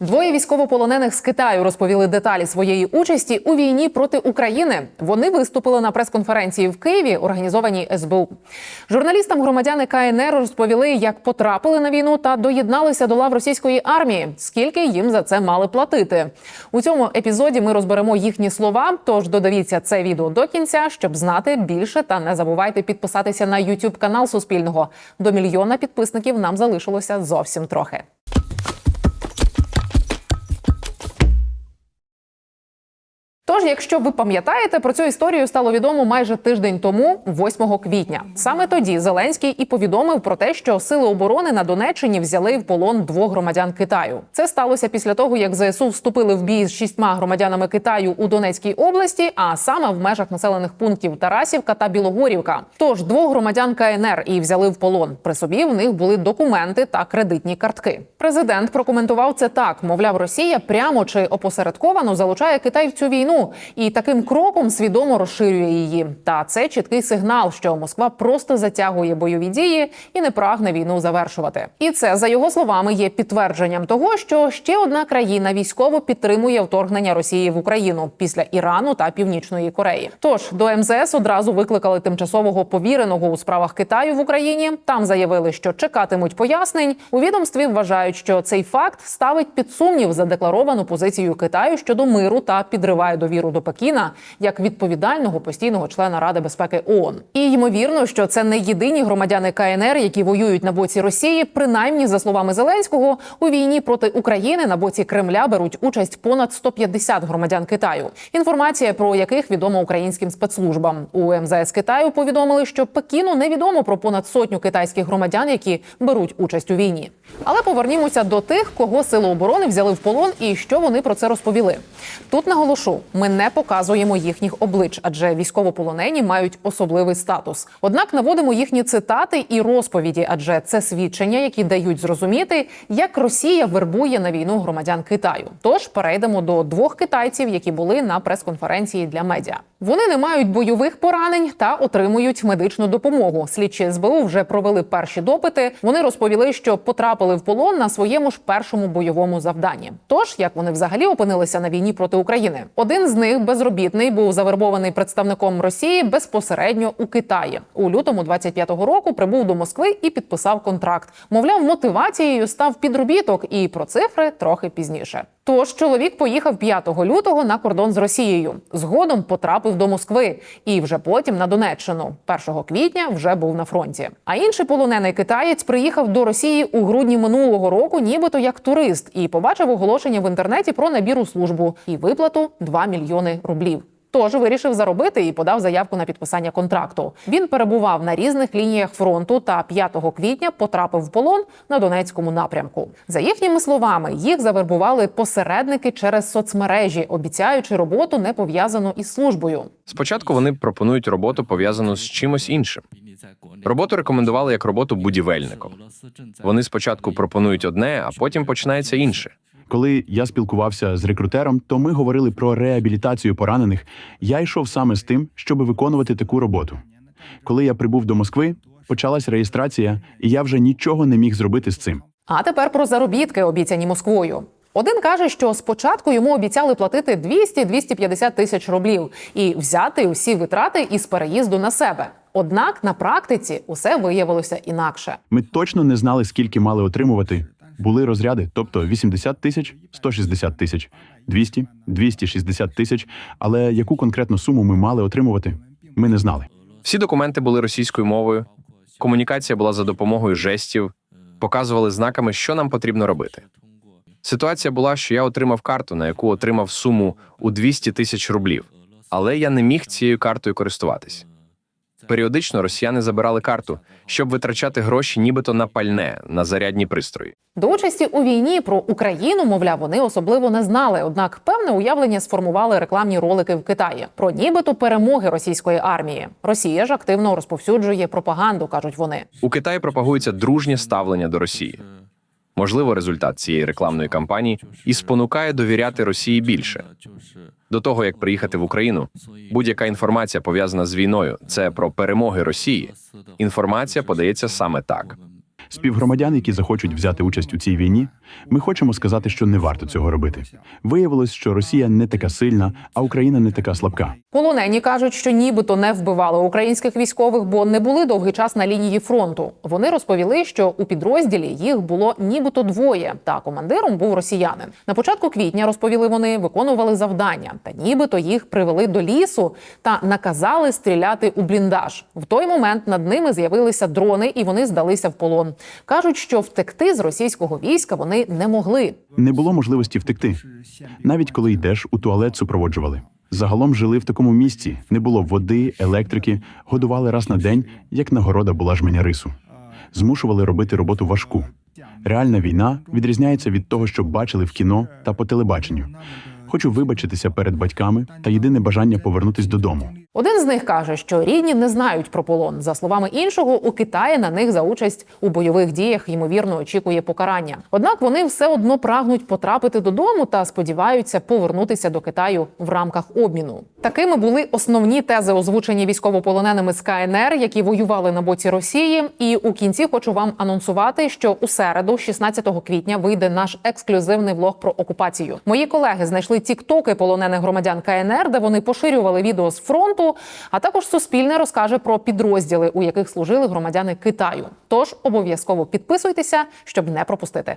Двоє військовополонених з Китаю розповіли деталі своєї участі у війні проти України. Вони виступили на прес-конференції в Києві, організованій СБУ. Журналістам громадяни КНР розповіли, як потрапили на війну та доєдналися до лав російської армії. Скільки їм за це мали платити? У цьому епізоді ми розберемо їхні слова. Тож додивіться це відео до кінця, щоб знати більше. Та не забувайте підписатися на YouTube канал Суспільного. До мільйона підписників нам залишилося зовсім трохи. Тож, якщо ви пам'ятаєте, про цю історію стало відомо майже тиждень тому, 8 квітня. Саме тоді Зеленський і повідомив про те, що сили оборони на Донеччині взяли в полон двох громадян Китаю. Це сталося після того, як ЗСУ вступили в бій з шістьма громадянами Китаю у Донецькій області, а саме в межах населених пунктів Тарасівка та Білогорівка. Тож двох громадян КНР і взяли в полон. При собі в них були документи та кредитні картки. Президент прокоментував це так: мовляв, Росія прямо чи опосередковано залучає Китай в цю війну і таким кроком свідомо розширює її. Та це чіткий сигнал, що Москва просто затягує бойові дії і не прагне війну завершувати. І це за його словами є підтвердженням того, що ще одна країна військово підтримує вторгнення Росії в Україну після Ірану та Північної Кореї. Тож до МЗС одразу викликали тимчасового повіреного у справах Китаю в Україні. Там заявили, що чекатимуть пояснень. У відомстві вважають, що цей факт ставить під сумнів задекларовану позицію Китаю щодо миру та підриває довіру до Пекіна як відповідального постійного члена Ради безпеки ООН. І ймовірно, що це не єдині громадяни КНР, які воюють на боці Росії. Принаймні, за словами Зеленського, у війні проти України на боці Кремля беруть участь понад 150 громадян Китаю. Інформація про яких відома українським спецслужбам у МЗС Китаю повідомили, що Пекіну невідомо про понад сотню китайських громадян, які беруть участь у війні. Але повернімося до тих, кого сили оборони взяли в полон, і що вони про це розповіли. Тут наголошу, ми не показуємо їхніх облич, адже військовополонені мають особливий статус. Однак наводимо їхні цитати і розповіді, адже це свідчення, які дають зрозуміти, як Росія вербує на війну громадян Китаю. Тож перейдемо до двох китайців, які були на прес-конференції для медіа. Вони не мають бойових поранень та отримують медичну допомогу. Слідчі СБУ вже провели перші допити. Вони розповіли, що потрапили в полон на своєму ж першому бойовому завданні. Тож як вони взагалі опинилися на війні проти України? Один з них безробітний був завербований представником Росії безпосередньо у Китаї. У лютому 25-го року прибув до Москви і підписав контракт. Мовляв, мотивацією став підробіток, і про цифри трохи пізніше. Тож чоловік поїхав 5 лютого на кордон з Росією. Згодом потрапив до Москви і вже потім на Донеччину. 1 квітня вже був на фронті. А інший полонений китаєць приїхав до Росії у грудні минулого року, нібито як турист, і побачив оголошення в інтернеті про набір у службу і виплату 2 мільйони рублів. Тож вирішив заробити і подав заявку на підписання контракту. Він перебував на різних лініях фронту та 5 квітня потрапив в полон на Донецькому напрямку. За їхніми словами, їх завербували посередники через соцмережі, обіцяючи роботу не пов'язану із службою. Спочатку вони пропонують роботу пов'язану з чимось іншим. Роботу рекомендували як роботу будівельником. Вони спочатку пропонують одне, а потім починається інше. Коли я спілкувався з рекрутером, то ми говорили про реабілітацію поранених. Я йшов саме з тим, щоб виконувати таку роботу. Коли я прибув до Москви, почалась реєстрація, і я вже нічого не міг зробити з цим. А тепер про заробітки, обіцяні Москвою. Один каже, що спочатку йому обіцяли платити 200-250 тисяч рублів і взяти усі витрати із переїзду на себе. Однак на практиці усе виявилося інакше. Ми точно не знали, скільки мали отримувати. Були розряди, тобто 80 тисяч, 160 тисяч, 200, 260 тисяч. Але яку конкретну суму ми мали отримувати, ми не знали. Всі документи були російською мовою. Комунікація була за допомогою жестів, показували знаками, що нам потрібно робити. Ситуація була, що я отримав карту, на яку отримав суму у 200 тисяч рублів, але я не міг цією картою користуватись. Періодично росіяни забирали карту, щоб витрачати гроші, нібито на пальне, на зарядні пристрої. До участі у війні про Україну, мовляв, вони особливо не знали. Однак певне уявлення сформували рекламні ролики в Китаї про нібито перемоги російської армії. Росія ж активно розповсюджує пропаганду, кажуть вони. У Китаї пропагується дружнє ставлення до Росії. Можливо, результат цієї рекламної кампанії і спонукає довіряти Росії більше. До того як приїхати в Україну, будь-яка інформація пов'язана з війною, це про перемоги Росії. Інформація подається саме так. Співгромадян, які захочуть взяти участь у цій війні, ми хочемо сказати, що не варто цього робити. Виявилось, що Росія не така сильна, а Україна не така слабка. Полонені кажуть, що нібито не вбивали українських військових, бо не були довгий час на лінії фронту. Вони розповіли, що у підрозділі їх було нібито двоє, та командиром був росіянин. На початку квітня розповіли вони, виконували завдання, та нібито їх привели до лісу та наказали стріляти у бліндаж. В той момент над ними з'явилися дрони, і вони здалися в полон. Кажуть, що втекти з російського війська вони не могли. Не було можливості втекти. Навіть коли йдеш, у туалет супроводжували. Загалом жили в такому місці, не було води, електрики, годували раз на день, як нагорода була жменя рису. Змушували робити роботу важку. Реальна війна відрізняється від того, що бачили в кіно та по телебаченню. Хочу вибачитися перед батьками та єдине бажання повернутись додому. Один з них каже, що рідні не знають про полон. За словами іншого, у Китаї на них за участь у бойових діях ймовірно очікує покарання. Однак вони все одно прагнуть потрапити додому та сподіваються повернутися до Китаю в рамках обміну. Такими були основні тези, озвучені військовополоненими з КНР, які воювали на боці Росії. І у кінці хочу вам анонсувати, що у середу, 16 квітня, вийде наш ексклюзивний влог про окупацію. Мої колеги знайшли тіктоки полонених громадян КНР, де вони поширювали відео з фронту. А також Суспільне розкаже про підрозділи, у яких служили громадяни Китаю. Тож обов'язково підписуйтеся, щоб не пропустити.